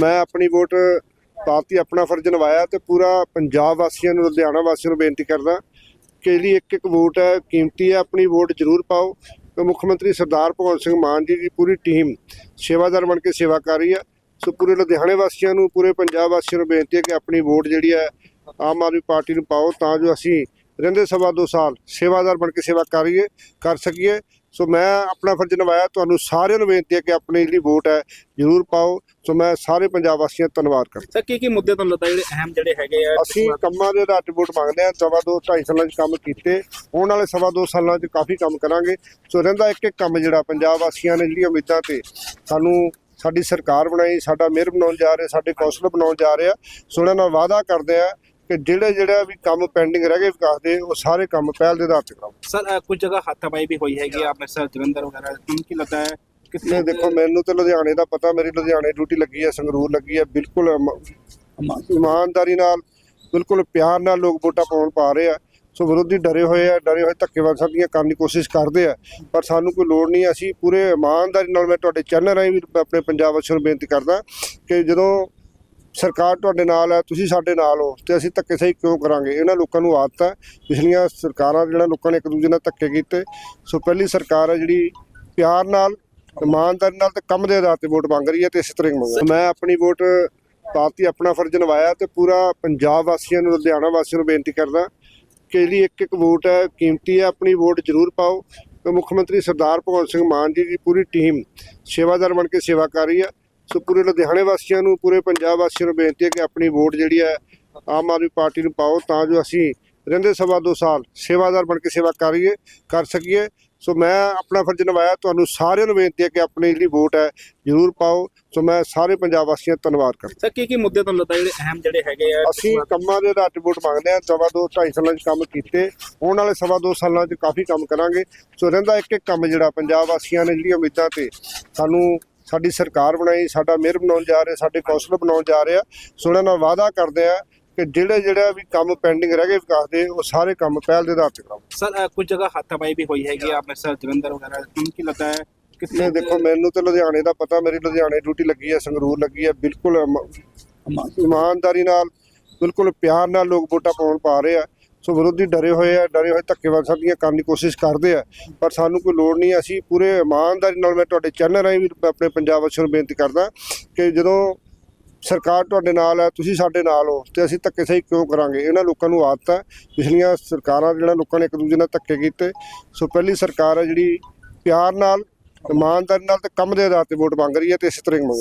ਮੈਂ ਆਪਣੀ ਵੋਟ ਪਾਤੀ ਆਪਣਾ ਫਰਜ਼ ਨਿਭਾਇਆ ਤੇ ਪੂਰਾ ਪੰਜਾਬ ਵਾਸੀਆਂ ਨੂੰ, ਲੁਧਿਆਣਾ ਵਾਸੀਆਂ ਨੂੰ ਬੇਨਤੀ ਕਰਦਾ ਕਿ ਜਿਹੜੀ ਇੱਕ ਇੱਕ ਵੋਟ ਹੈ, ਕੀਮਤੀ ਹੈ, ਆਪਣੀ ਵੋਟ ਜ਼ਰੂਰ ਪਾਓ। ਤੇ ਮੁੱਖ ਮੰਤਰੀ ਸਰਦਾਰ ਭਗਵੰਤ ਸਿੰਘ ਮਾਨ ਜੀ ਦੀ ਪੂਰੀ ਟੀਮ ਸੇਵਾਦਾਰ ਬਣ ਕੇ ਸੇਵਾ ਕਰ ਰਹੀ ਹੈ। ਸੋ ਪੂਰੇ ਲੁਧਿਆਣੇ ਵਾਸੀਆਂ ਨੂੰ, ਪੂਰੇ ਪੰਜਾਬ ਵਾਸੀਆਂ ਨੂੰ ਬੇਨਤੀ ਹੈ ਕਿ ਆਪਣੀ ਵੋਟ ਜਿਹੜੀ ਹੈ, ਆਮ ਆਦਮੀ ਪਾਰਟੀ ਨੂੰ ਪਾਓ ਤਾਂ ਜੋ ਅਸੀਂ ਰਹਿੰਦੇ ਸਵਾ ਦੋ ਸਾਲ ਸੇਵਾਦਾਰ ਬਣ ਕੇ ਸੇਵਾ ਕਰੀਏ ਕਰ ਸਕੀਏ। ਸੋ ਮੈਂ ਆਪਣਾ ਫਰਜ਼ ਨਿਭਾਇਆ ਤੁਹਾਨੂੰ ਸਾਰਿਆਂ ਨੂੰ ਬੇਨਤੀ ਹੈ ਕਿ ਆਪਣੀ ਜਿਹੜੀ ਵੋਟ ਹੈ ਜ਼ਰੂਰ ਪਾਓ। ਸੋ ਮੈਂ ਸਾਰੇ ਪੰਜਾਬ ਵਾਸੀਆਂ ਦਾ ਧੰਨਵਾਦ ਕਰਦਾ। ਸਰ ਕੀ ਕੀ ਮੁੱਦੇ ਤੁਹਾਨੂੰ ਲੱਗਦਾ ਜਿਹੜੇ ਅਹਿਮ ਜਿਹੜੇ ਹੈਗੇ ਆ? ਅਸੀਂ ਕੰਮਾਂ ਦੇ ਆਧਾਰ ਤੇ ਵੋਟ ਮੰਗਦੇ ਹਾਂ ਸਵਾ ਦੋ ਢਾਈ ਸਾਲਾਂ 'ਚ ਕੰਮ ਕੀਤੇ। ਆਉਣ ਵਾਲੇ ਸਵਾ ਦੋ ਸਾਲਾਂ 'ਚ ਕਾਫੀ ਕੰਮ ਕਰਾਂਗੇ। ਸੋ ਰਹਿੰਦਾ ਇੱਕ ਇੱਕ ਕੰਮ ਜਿਹੜਾ ਪੰਜਾਬ ਵਾਸੀਆਂ ਨੇ ਜਿਹੜੀਆਂ ਉਮੀਦਾਂ ਤੇ ਸਾਨੂੰ ਸਾਡੀ ਸਰਕਾਰ ਬਣਾਈ ਸਾਡਾ ਮੇਅਰ ਬਣਾਉਣ ਜਾ ਰਹੇ ਸਾਡੇ ਕੌਂਸਲਰ ਬਣਾਉਣ ਜਾ ਰਹੇ। ਆ ਸੋ ਉਹਨਾਂ ਨਾਲ ਵਾਅਦਾ ਕਰਦੇ ਆ ਕਿ ਜਿਹੜੇ ਜਿਹੜਾ ਵੀ ਕੰਮ ਪੈਂਡਿੰਗ ਰਹਿ ਗਏ ਵਿਕਾਸ ਦੇ ਉਹ ਸਾਰੇ ਕੰਮ ਪਹਿਲ ਦੇ ਆਧਾਰ ਤੇ ਕਰਾਂਗੇ ਸਰ ਕੁਝ ਜਗ੍ਹਾ ਹੱਥਾਪਾਈ ਵੀ ਹੋਈ ਹੈਗੀ ਆ ਅੰਮ੍ਰਿਤਸਰ ਜਲੰਧਰ ਵਗੈਰਾ ਤੁਹਾਨੂੰ ਕੀ ਲੱਗਦਾ ਹੈ? ਨਹੀਂ ਦੇਖੋ ਮੈਨੂੰ ਤੇ ਲੁਧਿਆਣੇ ਦਾ ਪਤਾ ਮੇਰੀ ਲੁਧਿਆਣੇ ਡਿਊਟੀ ਲੱਗੀ ਹੈ ਸੰਗਰੂਰ ਲੱਗੀ ਹੈ ਬਿਲਕੁਲ ਇਮ- ਇਮਾਨਦਾਰੀ ਨਾਲ ਬਿਲਕੁਲ ਪਿਆਰ ਨਾਲ ਲੋਕ ਵੋਟਾਂ ਪਾਉਣ ਪਾ ਰਹੇ ਆ। ਸੋ ਵਿਰੋਧੀ ਡਰੇ ਹੋਏ ਆ ਡਰੇ ਹੋਏ ਧੱਕੇਵਾਦ ਸਾਡੀਆਂ ਕਰਨ ਦੀ ਕੋਸ਼ਿਸ਼ ਕਰਦੇ ਆ ਪਰ ਸਾਨੂੰ ਕੋਈ ਲੋੜ ਨਹੀਂ ਅਸੀਂ ਪੂਰੇ ਇਮਾਨਦਾਰੀ ਨਾਲ ਮੈਂ ਤੁਹਾਡੇ ਚੈਨਲ ਰਾਹੀਂ ਵੀ ਆਪਣੇ ਪੰਜਾਬ ਵਾਸੀਆਂ ਨੂੰ ਬੇਨਤੀ ਕਰਦਾ ਕਿ ਜਦੋਂ ਸਰਕਾਰ ਤੁਹਾਡੇ ਨਾਲ ਹੈ, ਤੁਸੀਂ ਸਾਡੇ ਨਾਲ ਹੋ ਤੇ ਅਸੀਂ ਧੱਕੇ ਸਹੀ ਕਿਉਂ ਕਰਾਂਗੇ? ਇਹਨਾਂ ਲੋਕਾਂ ਨੂੰ ਆਦਤ ਹੈ। ਪਿਛਲੀਆਂ ਸਰਕਾਰਾਂ ਜਿਹੜਾ ਲੋਕਾਂ ਨੇ ਇੱਕ ਦੂਜੇ ਨਾਲ ਧੱਕੇ ਕੀਤੇ, ਸੋ ਪਹਿਲੀ ਸਰਕਾਰ ਹੈ ਜਿਹੜੀ ਪਿਆਰ ਨਾਲ, ਇਮਾਨਦਾਰੀ ਨਾਲ ਤੇ ਕੰਮ ਦੇ ਆਧਾਰ ਤੇ ਵੋਟ ਮੰਗ ਰਹੀ ਹੈ ਤੇ ਇਸੇ ਤਰ੍ਹਾਂ ਹੀ ਮੰਗਾਂ ਮੈਂ ਆਪਣੀ ਵੋਟ ਪਾਤੀ ਆਪਣਾ ਫਰਜ਼ ਨਿਭਾਇਆ ਤੇ ਪੂਰਾ ਪੰਜਾਬ ਵਾਸੀਆਂ ਨੂੰ, ਲੁਧਿਆਣਾ ਵਾਸੀਆਂ ਨੂੰ ਬੇਨਤੀ ਕਰਦਾ ਕਿ ਜਿਹੜੀ ਇੱਕ ਇੱਕ ਵੋਟ ਹੈ, ਕੀਮਤੀ ਹੈ, ਆਪਣੀ ਵੋਟ ਜ਼ਰੂਰ ਪਾਓ। ਤੇ ਮੁੱਖ ਮੰਤਰੀ ਸਰਦਾਰ ਭਗਵੰਤ ਸਿੰਘ ਮਾਨ ਜੀ ਦੀ ਪੂਰੀ ਟੀਮ ਸੇਵਾਦਾਰ ਬਣ ਕੇ ਸੇਵਾ ਕਰ ਰਹੀ ਹੈ। ਸੋ ਪੂਰੇ ਲੁਧਿਆਣੇ ਵਾਸੀਆਂ ਨੂੰ ਪੂਰੇ ਪੰਜਾਬ ਵਾਸੀਆਂ ਨੂੰ ਬੇਨਤੀ ਹੈ ਕਿ ਆਪਣੀ ਵੋਟ ਜਿਹੜੀ ਹੈ ਆਮ ਆਦਮੀ ਪਾਰਟੀ ਨੂੰ ਪਾਓ ਤਾਂ ਜੋ ਅਸੀਂ ਰਹਿੰਦੇ ਸਵਾ ਦੋ ਸਾਲ ਸੇਵਾਦਾਰ ਬਣ ਕੇ ਸੇਵਾ ਕਰੀਏ ਕਰ ਸਕੀਏ। ਸੋ ਮੈਂ ਆਪਣਾ ਫਰਜ਼ ਨਿਭਾਇਆ ਤੁਹਾਨੂੰ ਸਾਰਿਆਂ ਨੂੰ ਬੇਨਤੀ ਹੈ ਕਿ ਆਪਣੀ ਜਿਹੜੀ ਵੋਟ ਹੈ ਜ਼ਰੂਰ ਪਾਓ। ਸੋ ਮੈਂ ਸਾਰੇ ਪੰਜਾਬ ਵਾਸੀਆਂ ਦਾ ਧੰਨਵਾਦ ਕਰਦਾ। ਸਰ ਕੀ ਕੀ ਮੁੱਦੇ ਤੁਹਾਨੂੰ ਲੱਗਦਾ ਜਿਹੜੇ ਅਹਿਮ ਜਿਹੜੇ ਹੈਗੇ ਆ? ਅਸੀਂ ਕੰਮਾਂ ਦੇ ਆਧਾਰ ਤੇ ਵੋਟ ਮੰਗਦੇ ਹਾਂ ਸਵਾ ਦੋ ਢਾਈ ਸਾਲਾਂ 'ਚ ਕੰਮ ਕੀਤੇ। ਆਉਣ ਵਾਲੇ ਸਵਾ ਦੋ ਸਾਲਾਂ 'ਚ ਕਾਫੀ ਕੰਮ ਕਰਾਂਗੇ। ਸੋ ਰਹਿੰਦਾ ਇੱਕ ਇੱਕ ਕੰਮ ਜਿਹੜਾ ਪੰਜਾਬ ਵਾਸੀਆਂ ਨੇ ਜਿਹੜੀਆਂ ਉਮੀਦਾਂ ਤੇ ਸਾਨੂੰ ਸਾਡੀ ਸਰਕਾਰ ਬਣਾਈ ਸਾਡਾ ਮੇਅਰ ਬਣਾਉਣ ਜਾ ਰਹੇ ਸਾਡੇ ਕੌਂਸਲਰ ਬਣਾਉਣ ਜਾ ਰਹੇ। ਆ ਸੋ ਉਹਨਾਂ ਨਾਲ ਵਾਅਦਾ ਕਰਦੇ ਆ ਕਿ ਜਿਹੜੇ ਜਿਹੜਾ ਵੀ ਕੰਮ ਪੈਂਡਿੰਗ ਰਹਿ ਗਏ ਵਿਕਾਸ ਦੇ ਉਹ ਸਾਰੇ ਕੰਮ ਪਹਿਲ ਦੇ ਆਧਾਰ ਤੇ ਕਰਾਂਗੇ ਸਰ ਕੁਝ ਜਗ੍ਹਾ ਹੱਥਾਪਾਈ ਵੀ ਹੋਈ ਹੈਗੀ ਆ ਅੰਮ੍ਰਿਤਸਰ ਜਲੰਧਰ ਵਗੈਰਾ ਕੀ ਲੱਗਦਾ ਹੈ ਨਹੀਂ ਦੇਖੋ ਮੈਨੂੰ ਤੇ ਲੁਧਿਆਣੇ ਦਾ ਪਤਾ ਮੇਰੀ ਲੁਧਿਆਣੇ ਡਿਊਟੀ ਲੱਗੀ ਹੈ ਸੰਗਰੂਰ ਲੱਗੀ ਹੈ ਬਿਲਕੁਲ ਇਮ- ਇਮਾਨਦਾਰੀ ਨਾਲ ਬਿਲਕੁਲ ਪਿਆਰ ਨਾਲ ਲੋਕ ਵੋਟਾਂ ਪਾਉਣ ਪਾ ਰਹੇ ਆ। ਸੋ ਵਿਰੋਧੀ ਡਰੇ ਹੋਏ ਆ, ਡਰੇ ਹੋਏ ਧੱਕੇਵਾਦ ਸਾਡੀਆਂ ਕਰਨ ਦੀ ਕੋਸ਼ਿਸ਼ ਕਰਦੇ ਆ, ਪਰ ਸਾਨੂੰ ਕੋਈ ਲੋੜ ਨਹੀਂ, ਅਸੀਂ ਪੂਰੇ ਇਮਾਨਦਾਰੀ ਨਾਲ ਮੈਂ ਤੁਹਾਡੇ ਚੈਨਲ ਰਾਹੀਂ ਵੀ ਆਪਣੇ ਪੰਜਾਬ ਵਾਸੀਆਂ ਨੂੰ ਬੇਨਤੀ ਕਰਦਾ ਕਿ ਜਦੋਂ ਸਰਕਾਰ ਤੁਹਾਡੇ ਨਾਲ ਹੈ, ਤੁਸੀਂ ਸਾਡੇ ਨਾਲ ਹੋ, ਤੇ ਅਸੀਂ ਧੱਕੇ ਸਹੀ ਕਿਉਂ ਕਰਾਂਗੇ? ਇਹਨਾਂ ਲੋਕਾਂ ਨੂੰ ਆਦਤ ਹੈ ਪਿਛਲੀਆਂ ਸਰਕਾਰਾਂ ਜਿਹੜਾ ਲੋਕਾਂ ਨੇ ਇੱਕ ਦੂਜੇ ਨਾਲ ਧੱਕੇ ਕੀਤੇ, ਸੋ ਪਹਿਲੀ ਸਰਕਾਰ ਹੈ ਜਿਹੜੀ ਪਿਆਰ ਨਾਲ, ਇਮਾਨਦਾਰੀ ਨਾਲ ਤੇ ਕੰਮ ਦੇ ਆਧਾਰ ਤੇ ਵੋਟ ਮੰਗ ਰਹੀ ਹੈ ਤੇ ਇਸੇ ਤਰ੍ਹਾਂ ਹੀ ਮੰਗ